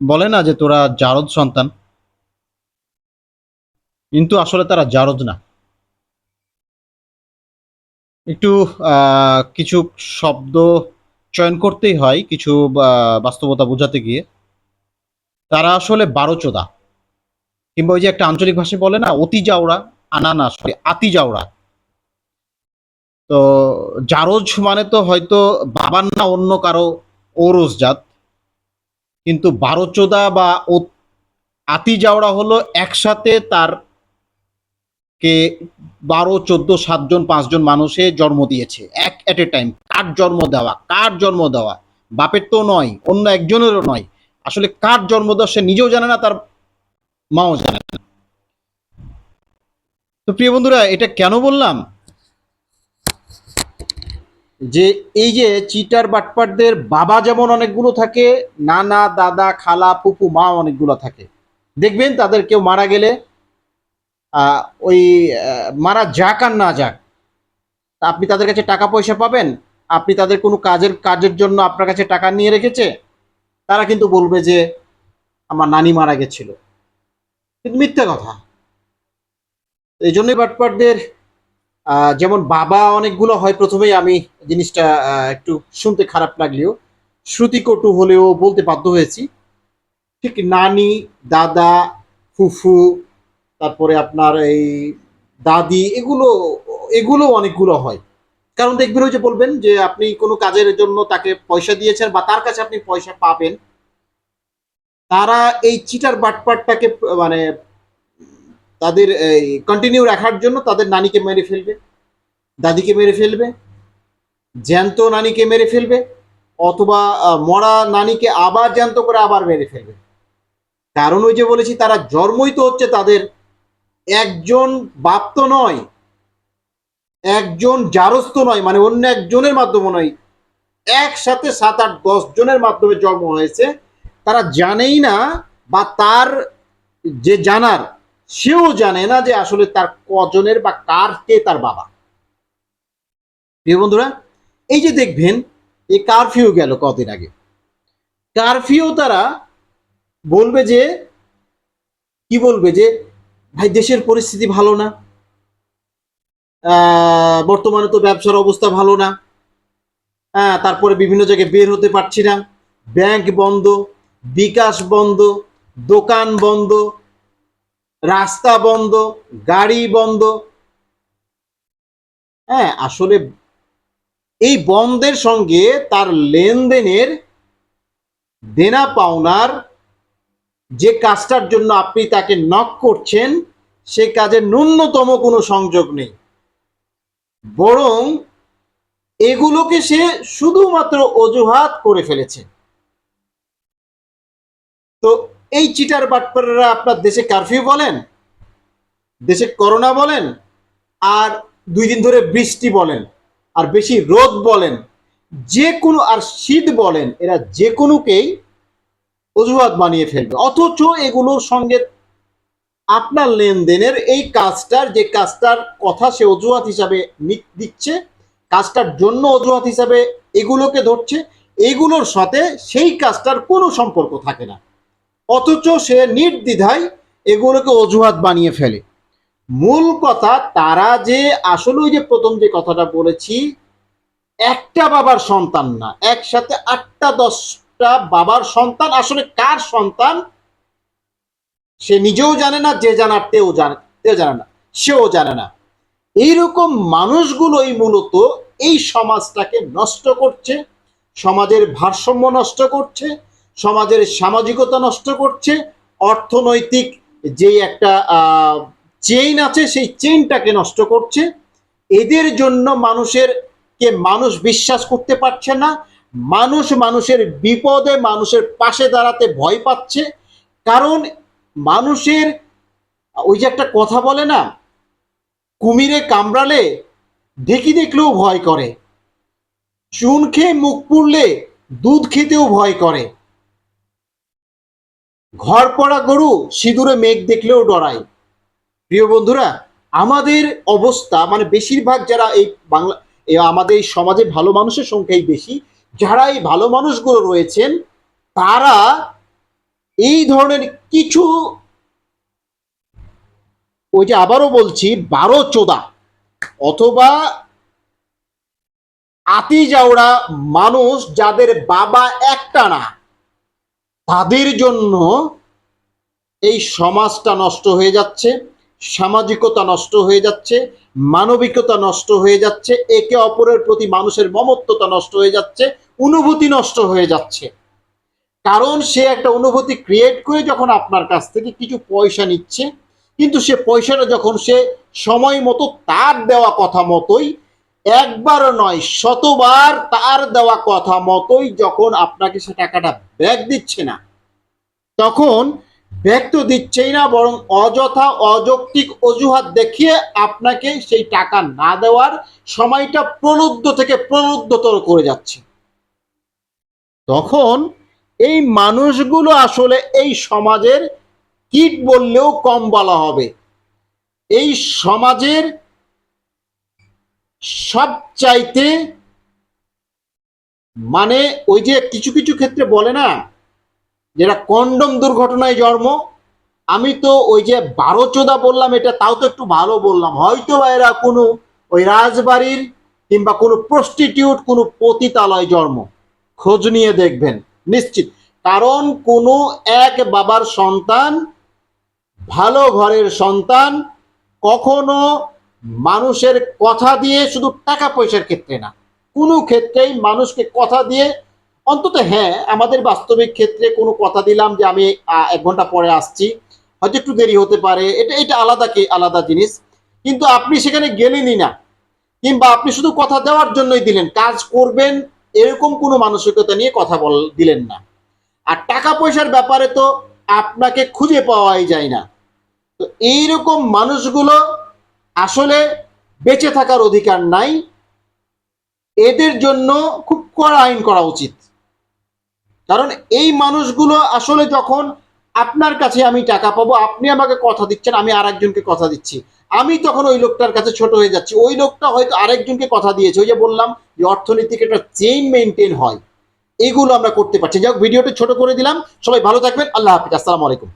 বলে না যে তোরা জারদ সন্তান। কিন্তু আসলে তারা জারদ না। একটু কিছু শব্দ চয়ন করতেই হয়, কিছু বাস্তবতা বোঝাতে গিয়ে। তারা আসলে বারোচোদা কিংবা ওই যে একটা আঞ্চলিক ভাষায় বলে না, অতি জাওড়া আনা না সরি, আতি জাওড়া তো, জারজ মানে তো হয়তো বাবার না অন্য কারও ওরস জাত। কিন্তু বারোচোদা বা আতি জাওড়া হলো একসাথে তার কে বারো, চোদ্দ, সাতজন, পাঁচজন মানুষে জন্ম দিয়েছে, এক এট এ টাইম কার জন্ম দেওয়া? কার জন্ম দেওয়া? বাপের তো নয়, অন্য একজনেরও নয়। আসলে কার জন্ম দেওয়া সে নিজেও জানে না, তার মাও জানে না। তো প্রিয় বন্ধুরা, এটা কেন বললাম? যে এই যে চিটার বাটপাটদের বাবা যেমন অনেকগুলো থাকে নানা দাদা খালা ফুপু মা অনেকগুলো থাকে। দেখবেন তাদের কেউ মারা গেলে ওই মারা যাক আর না যাক আপনি তাদের কাছে টাকা পয়সা পাবেন আপনি তাদের কোনো কাজের কাজের জন্য আপনার কাছে টাকা নিয়ে রেখেছে তারা কিন্তু বলবে যে আমার নানি মারা গেছিল। কিন্তু মিথ্যা কথা। এই জন্যই বাটপাটদের আহ, যেমন বাবা অনেকগুলো হয়, প্রথমেই আমি জিনিসটা একটু শুনতে খারাপ লাগলেও, শ্রুতিকটু হলেও বলতে বাধ্য হয়েছি। ঠিক নানি, দাদা, ফুফু, তারপরে আপনার এই দাদি, এগুলো এগুলো অনেকগুলো হয়। কারণ দেখবেন ওই যে বলবেন যে আপনি কোনো কাজের জন্য তাকে পয়সা দিয়েছেন বা তার কাছে আপনি পয়সা পাবেন। তারা এই চিটার বাটপাটটাকে মানে তাদের কন্টিনিউ রাখার জন্য তাদের নানিকে মেরে ফেলবে, দাদিকে মেরে ফেলবে, জ্যান্ত নানিকে মেরে ফেলবে, অথবা মরা নানিকে আবার জ্যান্ত করে আবার মেরে ফেলবে। কারণ ওই যে বলেছি, তারা জন্মই তো হচ্ছে তাদের একজন বাপ তো নয়, একজন জারস্ত নয় মানে অন্য একজনের মাধ্যমে নয়, একসাথে সাত আট দশ জনের মাধ্যমে জন্ম হয়েছে। তারা জানেই না বা তার যে জানার সেও জানে না যে আসলে তার কজনের বা কার কে তার বাবা। প্রিয় বন্ধুরা, এই যে দেখবেন এই কারফিউ গেল কদিন আগে। কারফিউ তারা বলবে যে, কি বলবে যে, ভাই, দেশের পরিস্থিতি ভালো না। বর্তমানে তো ব্যবসার অবস্থা ভালো না। হ্যাঁ তারপরে বিভিন্ন জায়গায় বের হতে পারছি না। ব্যাংক বন্ধ, বিকাশ বন্ধ, দোকান বন্ধ রাস্তা বন্ধ, গাড়ি বন্ধ। হ্যাঁ আসলে এই বন্ধের সঙ্গে তার লেনদেনের দেনা পাওনার যে কাজটার জন্য আপনি তাকে নক করছেন, সে কাজের ন্যূনতম কোনো সংযোগ নেই। বরং এগুলোকে সে শুধুমাত্র অজুহাত করে ফেলেছে। তো এই চিটার বাটপাররা আপনার দেশে কারফিউ বলেন, দেশে করোনা বলেন, আর দুই দিন ধরে বৃষ্টি বলেন, আর বেশি রোদ বলেন, যে কোনো আর শীত বলেন, এরা যে কোনোকেই অজুহাত বানিয়ে ফেলবে। অথচ এগুলোর সঙ্গে আপনার লেনদেনের এই কাজটার, যে কাজটার কথা সে অজুহাত হিসাবে দিচ্ছে, কাজটার জন্য অজুহাত হিসাবে এগুলোকে ধরছে, এগুলোর সাথে সেই কাজটার কোনো সম্পর্ক থাকে না। অথচ সে নির্দ্বিধায় এগুলোকে অজুহাত বানিয়ে ফেলে। মূল কথা তারা যে আসলে ওই যে প্রথম যে কথাটা বলেছি, একটা বাবার সন্তান না, একসাথে আটটা, দশটা বাবার সন্তান। আসলে কার সন্তান? সে নিজেও জানে না, যে জানার তেও জানে তেও জানে না, সেও জানে না। এইরকম মানুষগুলোই মূলত এই সমাজটাকে নষ্ট করছে, সমাজের ভারসাম্য নষ্ট করছে সমাজের সামাজিকতা নষ্ট করছে, অর্থনৈতিক যে একটা চেইন আছে, সেই চেইনটাকে নষ্ট করছে। এদের জন্য মানুষের কে মানুষ বিশ্বাস করতে পারছে না। মানুষ মানুষের বিপদে মানুষের পাশে দাঁড়াতে ভয় পাচ্ছে। কারণ মানুষের, ওই যে একটা কথা বলে না, কুমিরে কামড়ালে ঢেকি দেখলেও ভয় করে। চুন খেয়ে মুখ পুড়লে দুধ খেতেও ভয় করে। ঘর পড়া গরু সিঁদুরে মেঘ দেখলেও ডরায়। প্রিয় বন্ধুরা, আমাদের অবস্থা মানে বেশিরভাগ যারা এই বাংলা আমাদের এই সমাজে ভালো মানুষের সংখ্যাই বেশি, যারা এই ভালো মানুষগুলো রয়েছেন, তারা এই ধরনের কিছু, ওই যে আবারও বলছি, বারো চোদা অথবা আতি যাওড়া মানুষ যাদের বাবা একটা না তাদের জন্য এই সমাজটা নষ্ট হয়ে যাচ্ছে, সামাজিকতা নষ্ট হয়ে যাচ্ছে, মানবিকতা নষ্ট হয়ে যাচ্ছে, একে অপরের প্রতি মানুষের মমত্বতা নষ্ট হয়ে যাচ্ছে, অনুভূতি নষ্ট হয়ে যাচ্ছে। কারণ সে একটা অনুভূতি ক্রিয়েট করে যখন আপনার কাছ থেকে কিছু পয়সা নিচ্ছে, কিন্তু সে পয়সাটা যখন সে সময় মতো তার দেওয়া কথা মতোই একবার নয়, শতবার তার দেওয়া কথা মতোই যখন আপনাকে সে টাকাটা ব্যাগ দিচ্ছে না, তখন ব্যাগ তো দিচ্ছেই না, বরং অযথা অযৌক্তিক অজুহাত দেখিয়ে আপনাকে সেই টাকা না দেওয়ার সময়টা প্রলুব্ধ থেকে প্রলুব্ধতর করে যাচ্ছে। তখন এই মানুষগুলো আসলে এই সমাজের কীট বললেও কম বলা হবে। এই সমাজের সবচাইতে মানে ওই যে কিছু কিছু ক্ষেত্রে বলে না, যেটা কন্ডম দুর্ঘটনায় জন্ম, আমি তো ওই যে বারো চোদা বললাম, এটা তাও তো একটু ভালো বললাম। হয়তো বা এরা কোনো ওই রাজবাড়ির কিংবা কোনো প্রস্টিটিউট কোনো পতিতালয় জন্ম। খোঁজ নিয়ে দেখবেন, নিশ্চিত। কারণ কোনো এক বাবার সন্তান, ভালো ঘরের সন্তান, কখনো মানুষের কথা দিয়ে শুধু টাকা পয়সার ক্ষেত্রে না, কোনো ক্ষেত্রেই মানুষকে কথা দিয়ে, অন্তত হ্যাঁ আমাদের বাস্তবিক ক্ষেত্রে কোনো কথা দিলাম যে আমি এক ঘণ্টা পরে আসছি, হয়তো একটু দেরি হতে পারে, এটা এটা আলাদা কি, আলাদা জিনিস। কিন্তু আপনি সেখানে গেলেনই না, কিংবা আপনি শুধু কথা দেওয়ার জন্যই দিলেন, কাজ করবেন এরকম কোনো মানসিকতা নিয়ে কথা বল, দিলেন না। আর টাকা পয়সার ব্যাপারে তো আপনাকে খুঁজে পাওয়াই যায় না। তো এইরকম মানুষগুলো আসলে বেঁচে থাকার অধিকার নাই। এদের জন্য খুব কড়া আইন করা উচিত। কারণ এই মানুষগুলো আসলে যখন আপনার কাছে আমি টাকা পাবো, আপনি আমাকে কথা দিচ্ছেন, আমি আরেকজনকে কথা দিচ্ছি। আমি তখন ওই লোকটার কাছে ছোট হয়ে যাচ্ছি। ওই লোকটা হয়তো আরেকজনকে কথা দিয়েছে। ওই যে বললাম যে অর্থনৈতিক একটা চেইন মেনটেন হয়। এগুলো আমরা করতে পারছি। যাই হোক, ভিডিওটা ছোট করে দিলাম। সবাই ভালো থাকবেন। আল্লাহ হাফিজ। আসসালামু আলাইকুম।